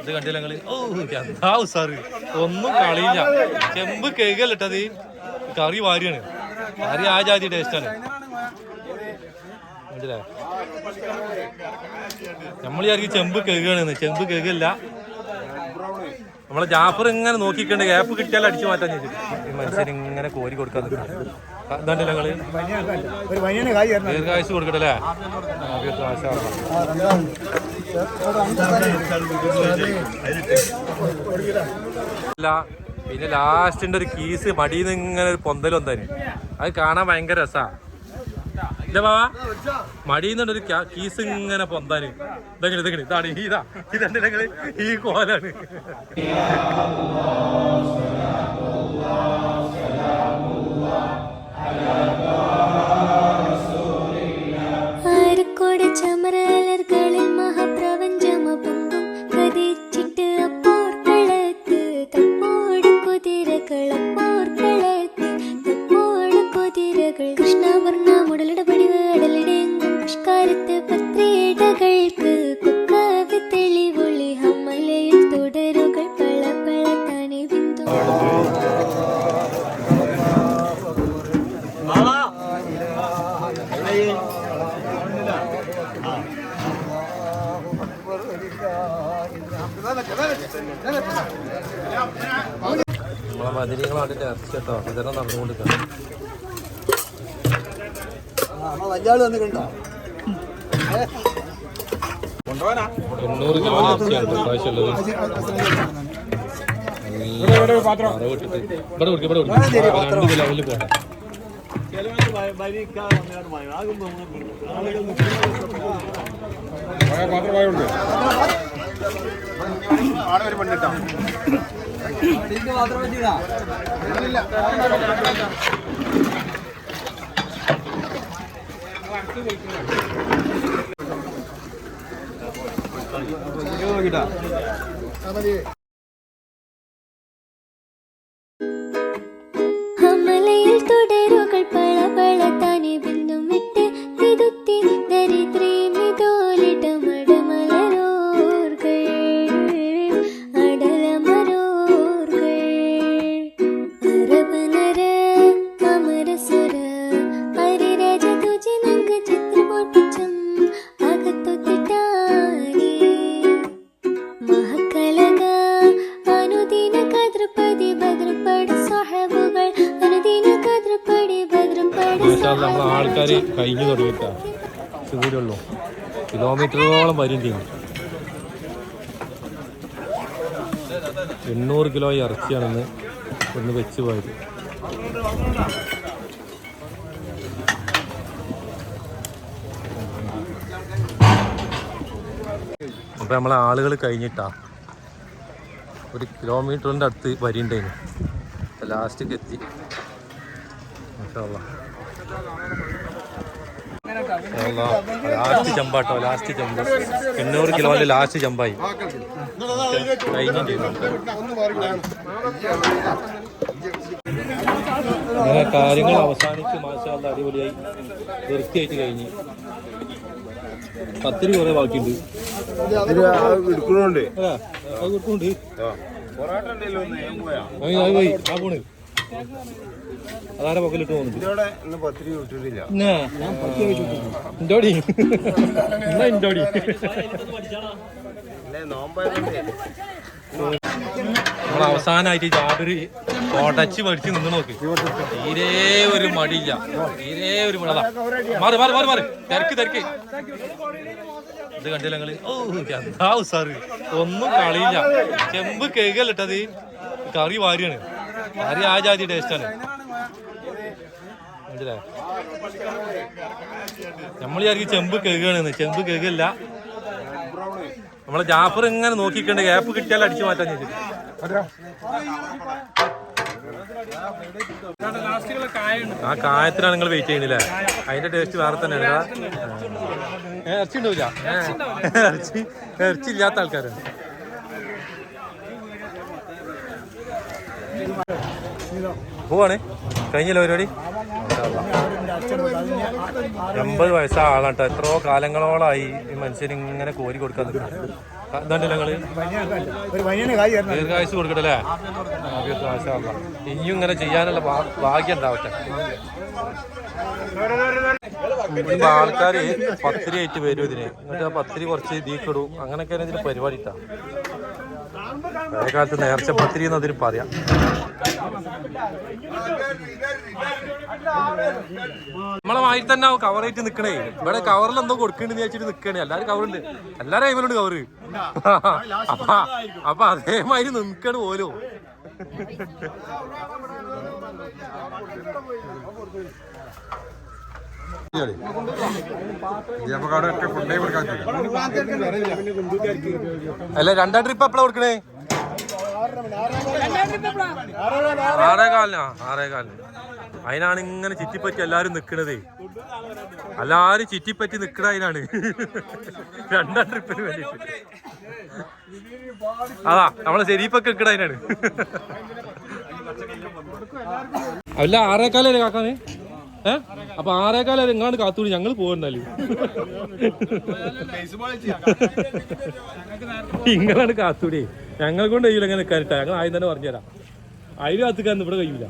ഇത് കണ്ടില്ല നിങ്ങൾ? ഓ എന്താ സാറ് ഒന്നും കളിയില്ല. ചെമ്പ് കേൾക്കല്ലിട്ടത് കറി വാരിയാണ്. കറി ആ ജാതി ടേസ്റ്റാണ് മനസ്സിലായോ? നമ്മൾ വിചാരിക്കും ചെമ്പ് കേകാണെന്ന്. ചെമ്പ് കേൾക്കില്ല നമ്മളെ ജാഫർ ഇങ്ങനെ നോക്കിക്കണ്ട്. ഗ്യാപ്പ് കിട്ടിയാൽ അടിച്ചു മാറ്റാൻ ചോദിച്ചിട്ട് മനുഷ്യൻ ഇങ്ങനെ കോരി കൊടുക്കാൻ കായ് തരണം. ദീർഘായുസ് കൊടുക്കട്ടെ പിന്നെ ലാസ്റ്റിന്റെ ഒരു കീസ് മടിയിൽ നിന്ന് ഇങ്ങനെ ഒരു പൊന്തൽ വന്നതിന് അത് കാണാൻ ഭയങ്കര രസാ. ഇല്ല ബാബാ മടിയിൽ നിന്നൊരു കീസ് ഇങ്ങനെ പൊന്താന്. ഇതെങ്ങനെ ഇതെങ്ങനെ? ഇതാണ് ഇതാ. നിങ്ങൾ ഈ കോലാണ്? നമ്മളെ മതിനികളാണ്ടിട്ട് ഇറച്ചി കേട്ടോ വിതരണം നടന്നുകൊണ്ടിരിക്കണം തൊണ്ണൂറ് കിലോ ഇറച്ചിയാണ് പ്രാവശ്യമുള്ളത് വറവിട്ടിട്ട് ഇവിടെ കൊടുക്കും ഇവിടെ കൊടുക്കും രണ്ട് കിലോയിൽ നമ്മൾ ആൾക്കാർ കഴിഞ്ഞു തുടങ്ങിയിട്ടാ. ഉള്ളൂ. കിലോമീറ്ററോളം വരും ചെയ്യും എണ്ണൂറ് കിലോ ഇറച്ചിയാണെന്ന് ഒന്ന് വെച്ച് പോയത്. അപ്പൊ നമ്മളെ ആളുകൾ കഴിഞ്ഞിട്ടാ. ഒരു കിലോമീറ്ററിന്റെ അടുത്ത് വരിണ്ടായിരുന്നു ലാസ്റ്റ് എത്തി മാഷാ ലാസ്റ്റ് ചമ്പാട്ടോ ലാസ്റ്റ് ചമ്പ്. എണ്ണൂറ് കിലോന്റെ ലാസ്റ്റ് ചമ്പായി. അങ്ങനെ കാര്യങ്ങൾ അവസാനിച്ച് മാഷാല്ല അടിപൊളിയായി. വൃത്തിയായിട്ട് കഴിഞ്ഞ്. പത്തിരി കുറെ ബാക്കിയുണ്ട്. അതാ, കൊടുക്കുന്നുണ്ട് അത് പോയി. ആ പോണ്. അതാരെ പൊക്കിലിട്ട് പിന്നെ നോമ്പായതുകൊണ്ട്. നമ്മൾ അവസാനമായിട്ട് ചാടൊരു പഠിച്ച് നിന്ന് നോക്ക്. തീരെ ഒരു മടിയില്ല. തീരെ ഒരു മടതാ മാറി മാറി മാറി മാറി. തിരക്ക് തിരക്ക്. ഇത് കണ്ടില്ല നിങ്ങൾ? ഓ എന്താ സാറ് ഒന്നും കളിയില്ല. ചെമ്പ് കേൾക്കല്ലിട്ടത് കറി വാരിയാണ്. കറി ആ ജാതി ടേസ്റ്റാണ് നമ്മൾ വിചാരിക്കും ചെമ്പ് കേൾക്കുകയാണ് ചെമ്പ് കേൾക്കില്ല നമ്മളെ ജാഫർ ഇങ്ങനെ നോക്കിക്കണ്ട്. ഗ്യാപ്പ് കിട്ടിയാൽ അടിച്ചു മാറ്റാൻ ചോദിച്ചിട്ട് ആ കായത്തിനാണ് നിങ്ങൾ വെയിറ്റ് ചെയ്യണില്ലേ അതിന്റെ ടേസ്റ്റ് വേറെ. ഏ, ഇറച്ചി ഉണ്ടാവില്ല ഇറച്ചി ഇറച്ചി ഇല്ലാത്ത ആൾക്കാരാണ്. പോവാണ്? കഴിഞ്ഞല്ലോ പരിപാടി? എൺപത് വയസ്സാ ആളാട്ടോ എത്രയോ കാലങ്ങളോളായി ഈ മനുഷ്യന് ഇങ്ങനെ കോരി കൊടുക്കാൻ ഇതാണ്ടല്ലോ ഞങ്ങൾ ദീർഘായുസ് കൊടുക്കട്ടെ അല്ലേ ആദ്യത്തെ മാഷാ ഇനിയും ഇങ്ങനെ ചെയ്യാനുള്ള ഭാഗ്യം ഉണ്ടാവട്ടെ. ഇപ്പൊ ആൾക്കാര് പത്തിരി ആയിട്ട് വരും ഇതിന്. എന്നിട്ട് ആ പത്തിരി കുറച്ച് ദീക്കിടും അങ്ങനെയൊക്കെയാണ് ഇതിന് പരിപാടി ഇട്ടാ. പഴയ കാലത്ത് നേർച്ച പത്തിരി എന്ന് അതിന് പറയാം. നമ്മളെ വായിൽ തന്നെ കവറായിട്ട് നിക്കണേ. ഇവിടെ കവറിൽ എന്തോ കൊടുക്കണ്ടെന്ന് വിചാരിച്ചിട്ട് നിക്കണേ. എല്ലാരും കവറുണ്ട് എല്ലാരും കൈമലുണ്ട് കവറ് അപ്പൊ അതേമാതിരി നിക്കണ് പോലും അല്ല രണ്ടാം ട്രിപ്പ് എപ്പോഴാ കൊടുക്കണേ? ആറേ കാലിനാ ആറേ കാലിന് അതിനാണ് ഇങ്ങനെ ചുറ്റിപ്പറ്റി എല്ലാരും നിക്കണത്. എല്ലാരും ചുറ്റിപ്പറ്റി നിക്കണ അതിനാണ്. രണ്ടാം ട്രിപ്പിന് വേണ്ടിട്ട് അതാ നമ്മളെ ശരീപ്പൊക്കെ നിക്കണ അതിനാണ്. അല്ല ആറേക്കാലല്ലേ കാക്കാന്? ഏ? അപ്പൊ ആറേക്കാലം എങ്ങാണ്ട് കാത്തൂടി ഞങ്ങൾ പോകണ്ടല്ലേ നിങ്ങളാണ് കാത്തൂടി ഞങ്ങളെ കൊണ്ട് കഴിയില്ല അങ്ങനെ കരുട്ടാ ഞങ്ങൾ ആദ്യം തന്നെ പറഞ്ഞുതരാം. അതിന് കാത്തുക്കാൻ ഇവിടെ കഴിയൂല.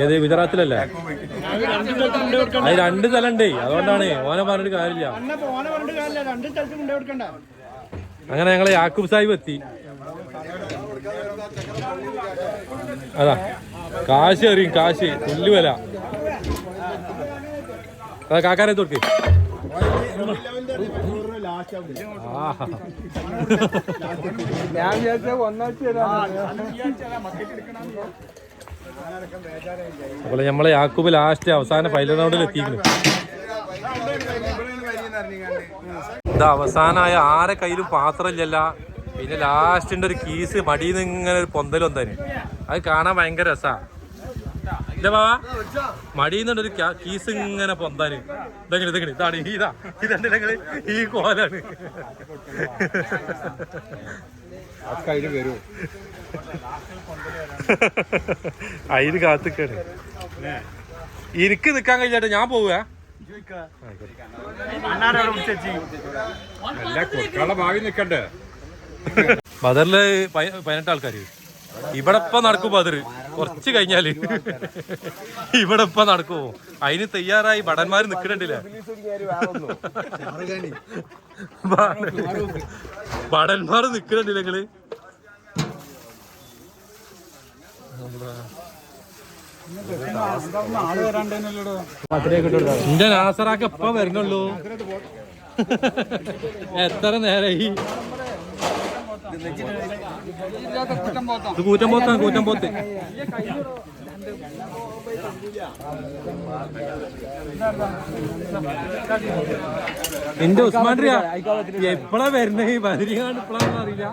ഏത് ഗുജറാത്തിലല്ലേ? അത് രണ്ട് സ്ഥലം അതുകൊണ്ടാണ് ഓനെ പറഞ്ഞിട്ട് കാര്യമില്ല. അങ്ങനെ ഞങ്ങൾ യാക്കൂബ് സാഹിബ് എത്തി. അതാ. കാശ് എറിയും കാശ്. അതാ കാക്കാരെ തൊട്ടി ഞാൻ അപ്പോൾ നമ്മളെ യാക്കൂബ് ലാസ്റ്റ് അവസാന ഫൈനൽ റൗണ്ടിൽ എത്തിക്കുന്നു ഇത് അവസാനമായ ആരെ കയ്യിലും പാത്രമില്ലല്ല. പിന്നെ ലാസ്റ്റിന്റെ ഒരു കീസ് മടിയിൽ നിന്ന് ഇങ്ങനെ ഒരു വന്നതിന് അത് കാണാൻ ഭയങ്കര രസാ. ഇല്ല ബാബാ മടിയുന്നുണ്ട് ഒരു കീസ് ഇങ്ങനെ പൊന്താന്. ഇതെങ്ങനെ ഇതെങ്ങനെ? ഇതാണ് ഇതാ. ഇതെന്റെ ഈ കോലാണ്. അയിൽ കാത്തിക്കാണ്. എനിക്ക് നിക്കാൻ കഴിഞ്ഞാട്ടെ ഞാൻ പോവുക. ഭാവി ബദറിൽ പതിനെട്ട് ആൾക്കാര്. ഇവിടെ ഇപ്പൊ നടക്കും അതിര് കുറച്ച് കഴിഞ്ഞാൽ. ഇവിടെ ഇപ്പൊ നടക്കുമോ അതിന് തയ്യാറായി ഭടന്മാര് നിക്കണില്ലേ ഭടന്മാര് നിക്കണില്ലേ നിങ്ങൾ എന്റെ നാസറാക്ക് എപ്പ വരുന്നുള്ളൂ? എത്ര നേരായി? ഇത് കൂറ്റം പോത്താണ് കൂറ്റം പോത്ത്. എന്റെ ഉസ്മാൻറിയ വരുന്നത് ഈ ബദരിങ്ങാണ്ട് ഇപ്പളാണെന്ന് അറിയില്ല.